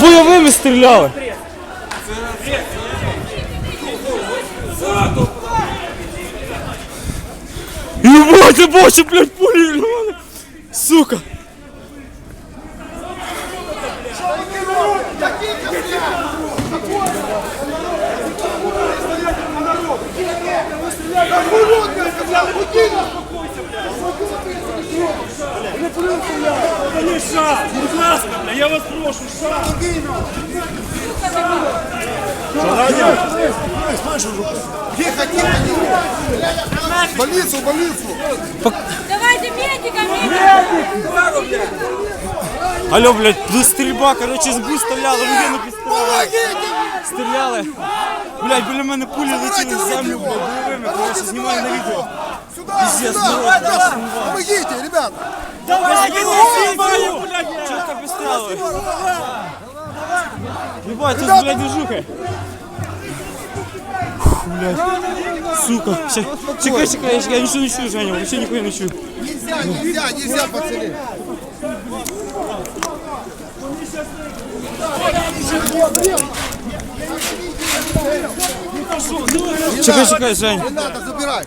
бойовими стріляли. Ебать, бачу, блядь, пулі, глянь. Сука. Шаг, будь ласка, бля, я вас прошу, шаг. Тихо, тихо, тихо. Больницу, больницу. Давайте медиками! Алло, блядь, тут стрільба, короче, з бу стріляли, людину підстріляли. Помогите! Стріляли. Блядь, біля мене пулі летіли в землю, блядь, бойовими, короче, знімаю на відео. Сюда, Пиздец, сюда. ну вот, Да, Помогите, ребят. Чого Ебать, тут, блядь, движуха. Блядь. Сука. Чекай, чекай, я ничего не чую, Женя, вообще нихуя не чую. Нельзя, нельзя, нельзя, пацаны. Чекай, чекай, Жень. Не надо, забирай.